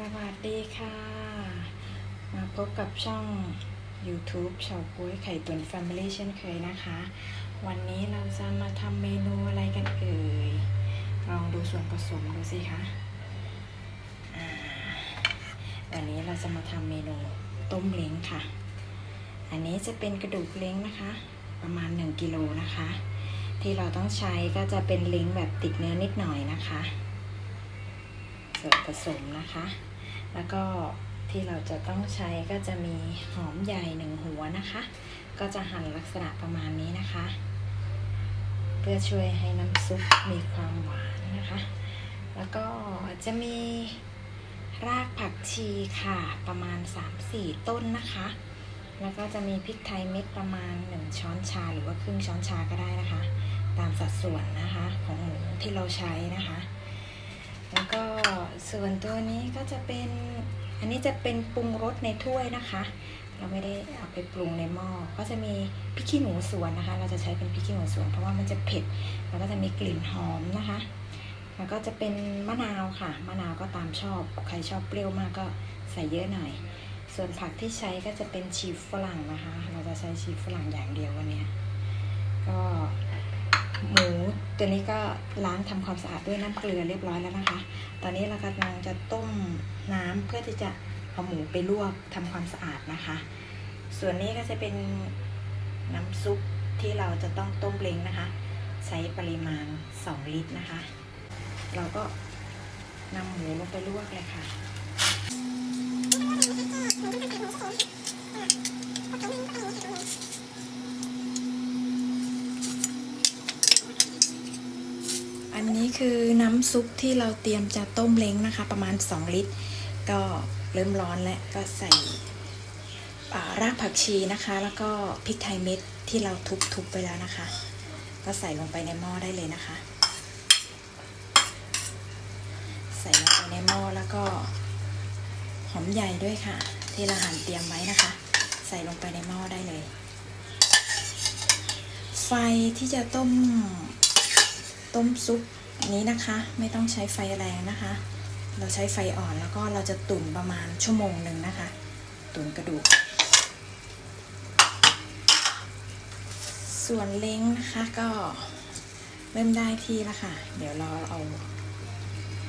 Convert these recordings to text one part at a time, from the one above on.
สวัสดีค่ะ มาพบกับช่อง YouTube เฉาก๊วยไข่ตุ๋น Family เช่นเคยนะคะ วันนี้เราจะมาทำเมนูอะไรกันเอ่ย ลองดูส่วนผสมดูสิคะอ่าวันนี้เราจะมาทำเมนูต้มเล้งค่ะ อันนี้จะเป็นกระดูกเล้งนะคะ ประมาณ 1กิโลนะคะ ที่เราต้องใช้ก็จะเป็นเล้งแบบติดเนื้อนิดหน่อยนะคะ ส่วนผสมนะคะ แล้วก็ที่เราจะต้องใช้ก็จะมีหอมใหญ่หนึ่งหัวนะคะ ก็จะหั่นลักษณะประมาณนี้นะคะ เพื่อช่วยให้น้ำซุปมีความหวานนะคะ แล้วก็จะมีรากผักชีค่ะประมาณ 3-4 ต้นนะคะ แล้วก็จะมีพริกไทยเม็ดประมาณ 1 ช้อนชาหรือว่าครึ่งช้อนชาก็ได้นะคะ ตามสัดส่วนนะคะของหมูที่เราใช้นะคะ แล้วก็ ส่วนตัวนี้ก็จะเป็น อันนี้จะเป็นปรุงรสในถ้วยนะคะ เราไม่ได้เอาไปปรุงในหม้อ ก็จะมีพริกขี้หนูสวนนะคะ เราจะใช้เป็นพริกขี้หนูสวน เพราะว่ามันจะเผ็ด แล้วก็จะมีกลิ่นหอมนะคะ แล้วก็จะเป็นมะนาวค่ะ มะนาวก็ตามชอบ ใครชอบเปรี้ยวมากก็ใส่เยอะหน่อย ส่วนผักที่ใช้ก็จะเป็นชีฝรั่งนะคะ เราจะใช้ชีฝรั่งอย่างเดียววันนี้ ก็ หมูตัวนี้ก็ล้างทำความสะอาดด้วยน้ำเกลือเรียบร้อยแล้วนะคะ ตอนนี้เรากำลังจะต้มน้ำเพื่อที่จะเอาหมูไปลวกทำความสะอาดนะคะ ส่วนนี้ก็จะเป็นน้ำซุปที่เราจะต้องต้มเล้งนะคะ ใช้ปริมาณ 2 ลิตรนะคะ เราก็นำหมูลงไปลวกเลยค่ะ อั นี้คือน้ำซุปที่เราเตรียมจะต้มเล้งนะคะ ประมาณ 2 ลิตร ก็เริ่มร้อนแล้วก็ใส่รากผักชีนะคะ แล้วก็พริกไทยเม็ดที่เราทุบๆไปแล้วนะคะ ก็ใส่ลงไปในหม้อได้เลยนะคะ ใส่ลงไปในหม้อแล้วก็หอมใหญ่ด้วยค่ะ ที่เราหั่นเตรียมไว้นะคะ ใส่ลงไปในหม้อได้เลย ไฟที่จะต้มต้มซุป นี้นะคะไม่ต้องใช้ไฟแรงนะคะ เราใช้ไฟอ่อนแล้วก็เราจะตุ๋นประมาณชั่วโมงหนึ่งนะคะ ตุ๋นกระดูก ส่วนเล้งนะคะก็เริ่มได้ที่แล้วค่ะ เดี๋ยวเราเอา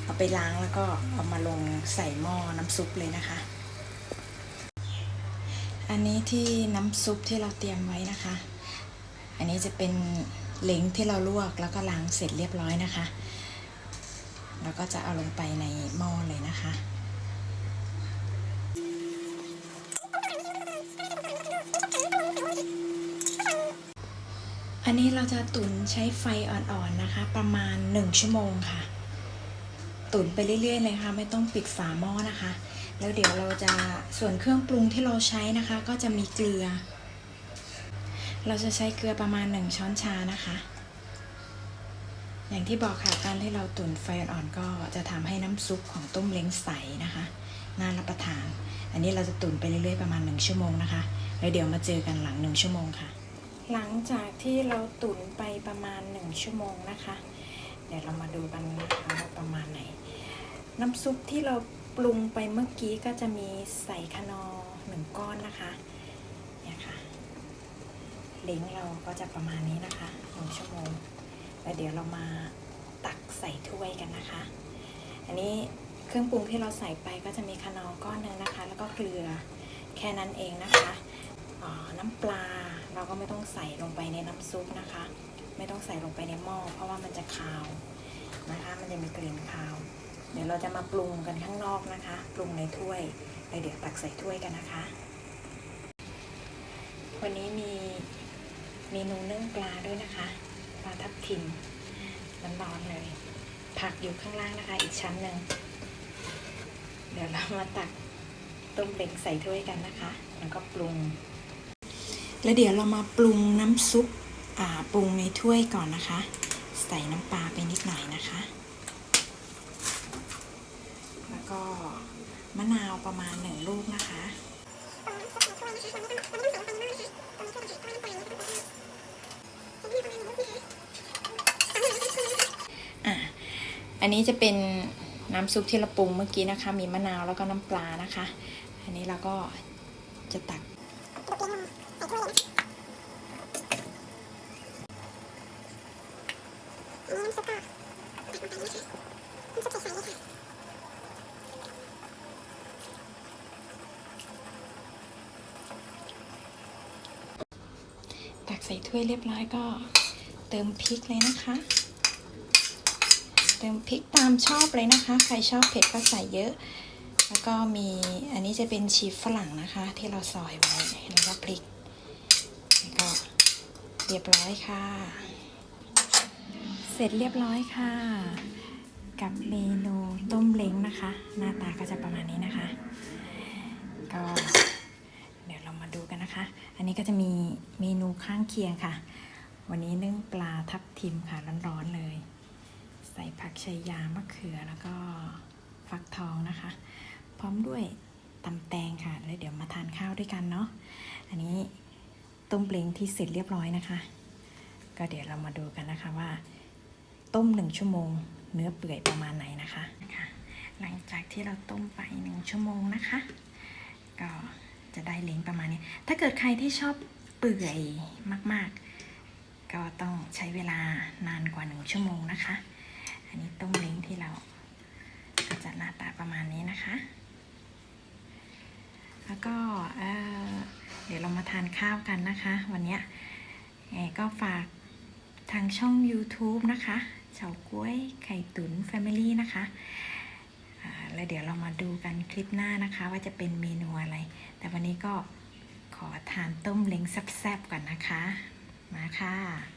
เอาไปล้างแล้วก็เอามาลงใส่หม้อน้ำซุปเลยนะคะ อันนี้ที่น้ำซุปที่เราเตรียมไว้นะคะ อันนี้จะเป็น เล้งที่เราลวกแล้วก็ล้างเสร็จเรียบร้อยนะคะแล้วก็จะเอาลงไปในหม้อเลยนะคะอันนี้เราจะตุ๋นใช้ไฟอ่อนๆนะคะ ประมาณ 1 ชั่วโมงค่ะ ตุ๋นไปเรื่อยๆเลยค่ะ ไม่ต้องปิดฝาหม้อนะคะ แล้วเดี๋ยวเราจะส่วนเครื่องปรุงที่เราใช้นะคะ ก็จะมีเกลือ เราจะใช้เกลือประมาณ 1 ช้อนชานะคะ อย่างที่บอกค่ะการที่เราตุ๋นไฟอ่อนๆก็จะทำให้น้ำซุปของต้มเล้งใสนะคะ น่ารับประทาน อันนี้เราจะตุ๋นไปเรื่อยๆประมาณ 1 ชั่วโมงนะคะ แล้วเดี๋ยวมาเจอกันหลัง 1 ชั่วโมงค่ะ หลังจากที่เราตุ๋นไปประมาณ 1 ชั่วโมงนะคะ เดี๋ยวเรามาดูกันนะคะว่าประมาณไหน น้ำซุปที่เราปรุงไปเมื่อกี้ก็จะมีใส่คะนอหนึ่งก้อนนะคะเนี่ยค่ะ เล้งเราก็จะประมาณนี้นะคะหนึ่งชั่วโมงแล้วเดี๋ยวเรามาตักใส่ถ้วยกันนะคะ อันนี้เครื่องปรุงที่เราใส่ไปก็จะมีคะนอก้อนหนึ่งนะคะ แล้วก็เกลือแค่นั้นเองนะคะน้ำปลาเราก็ไม่ต้องใส่ลงไปในน้ำซุปนะคะ ไม่ต้องใส่ลงไปในหม้อเพราะว่ามันจะคาวนะคะ มันจะมีกลิ่นคาว เดี๋ยวเราจะมาปรุงกันข้างนอกนะคะ ปรุงในถ้วยแล้วเดี๋ยวตักใส่ถ้วยกันนะคะ วันนี้มี เมนูนึ่งปลาด้วยนะคะปลาทับทิมร้อนๆเลย ผักอยู่ข้างล่างนะคะ อีกชั้นหนึ่งเดี๋ยวเรามาตักต้มเล็กใส่ถ้วยกันนะคะ แล้วก็ปรุง แล้วเดี๋ยวเรามาปรุงน้ำซุปอ่าปรุงในถ้วยก่อนนะคะ ใส่น้ำปลาไปนิดหน่อยนะคะ แล้วก็มะนาวประมาณหนึ่งลูกนะคะ อันนี้จะเป็นน้ำซุปที่เราปรุงเมื่อกี้นะคะ มีมะนาวแล้วก็น้ำปลานะคะ อันนี้เราก็จะตักตักใส่ ถ้วยเรียบร้อยก็เติมพริกเลยนะคะ เติมพริกตามชอบเลยนะคะ ใครชอบเผ็ดก็ใส่เยอะ แล้วก็มีอันนี้จะเป็นชีสฝรั่งนะคะ ที่เราซอยไว้แล้วก็พริกแล้วก็เรียบร้อยค่ะ เสร็จเรียบร้อยค่ะ กับเมนูต้มเล้งนะคะ หน้าตาก็จะประมาณนี้นะคะ ก็ เดี๋ยวเรามาดูกั นะคะ อันนี้ก็จะมีเมนูข้างเคียงค่ะ วันนี้นึ่งปลาทับทิมค่ะร้อนๆเลย ใส่ผักชายามะเขือแล้วก็ฟักทองนะคะ พร้อมด้วยตำแตงค่ะ แล้วเดี๋ยวมาทานข้าวด้วยกันเนาะ อันนี้ต้มเปลงที่เสร็จเรียบร้อยนะคะ ก็เดี๋ยวเรามาดูกันนะคะว่า ต้มหนึ่งชั่วโมง เนื้อเปื่อยประมาณไหนนะคะ หลังจากที่เราต้มไปหนึ่งชั่วโมงนะคะ เล้งประมาณนี้ ถ้าเกิดใครที่ชอบเปื่อยมาก ๆ ก็ต้องใช้เวลานานกว่าหนึ่งชั่วโมงนะคะ อันนี้ต้มเล้งที่เราก็จะหน้าตาประมาณนี้นะคะ แล้วก็เเดี๋ยวเรามาทานข้าวกันนะคะ วันนี้ยเอ่ก็ฝากทางช่อง YouTube นะคะเฉาก้วยไข่ตุ๋น Family นะคะ แล้วเดี๋ยวเรามาดูกันคลิปหน้านะคะ ว่าจะเป็นเมนูอะไร แต่วันนี้ก็ขอทานต้มเล้งแซ่บๆก่อนนะคะ มาค่ะ